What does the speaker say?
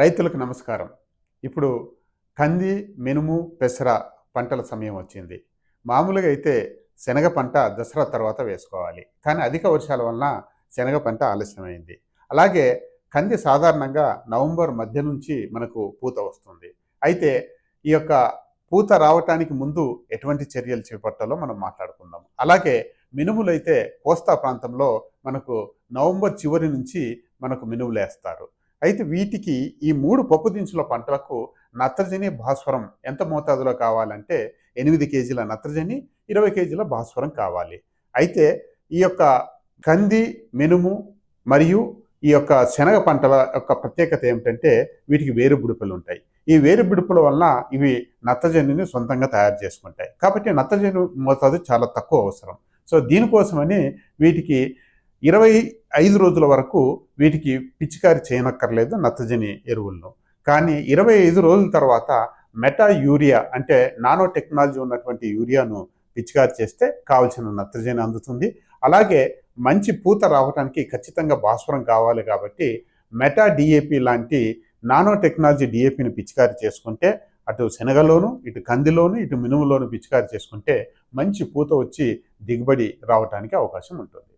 రైతులకు నమస్కారం. ఇప్పుడు కంది మినుము పెసర పంటల సమయం వచ్చింది. మామూలుగా అయితే శనగ పంట దసరా తర్వాత వేసుకోవాలి. కానీ అధిక వర్షాల వలన శనగ పంట ఆలస్యమైంది. అలాగే కంది సాధారణంగా నవంబర్ మధ్య నుంచి మనకు పూత వస్తుంది. అయితే ఈ యొక్క పూత రావటానికి ముందు ఎటువంటి చర్యలు చేపట్టాలో మనం మాట్లాడుకుందాం. అలాగే మినుములు అయితే కోస్తా ప్రాంతంలో మనకు నవంబర్ చివరి నుంచి మనకు మినుములు వేస్తారు అయితే వీటికి ఈ మూడు పప్పు దినుసుల పంటలకు నత్రజని భాస్వరం ఎంత మోతాదులో కావాలంటే ఎనిమిది కేజీల నత్రజని ఇరవై కేజీల భాస్వరం కావాలి. అయితే ఈ యొక్క కంది మినుము మరియు ఈ యొక్క శనగ పంటల యొక్క ప్రత్యేకత ఏమిటంటే వీటికి వేరు బుడుపులు ఉంటాయి. ఈ వేరు బుడుపుల వలన ఇవి నత్రజనిని సొంతంగా తయారు చేసుకుంటాయి. కాబట్టి నత్రజని మోతాదు చాలా తక్కువ అవసరం. సో దీనికోసమని వీటికి ఇరవై ఐదు రోజుల వరకు వీటికి పిచికారి చేయనక్కర్లేదు నత్రజని ఎరువులను. కానీ ఇరవై ఐదు రోజుల తర్వాత మెటా యూరియా అంటే నానో టెక్నాలజీ ఉన్నటువంటి యూరియాను పిచికారి చేస్తే కావలసిన నత్రజని అందుతుంది. అలాగే మంచి పూత రావడానికి ఖచ్చితంగా భాస్వరం కావాలి కాబట్టి మెటా డిఏపి లాంటి నానో టెక్నాలజీ డిఏపిని పిచికారి చేసుకుంటే అటు శనగలోను ఇటు కందిలోను ఇటు మినుములోను పిచికారి చేసుకుంటే మంచి పూత వచ్చి దిగుబడి రావడానికి అవకాశం ఉంటుంది.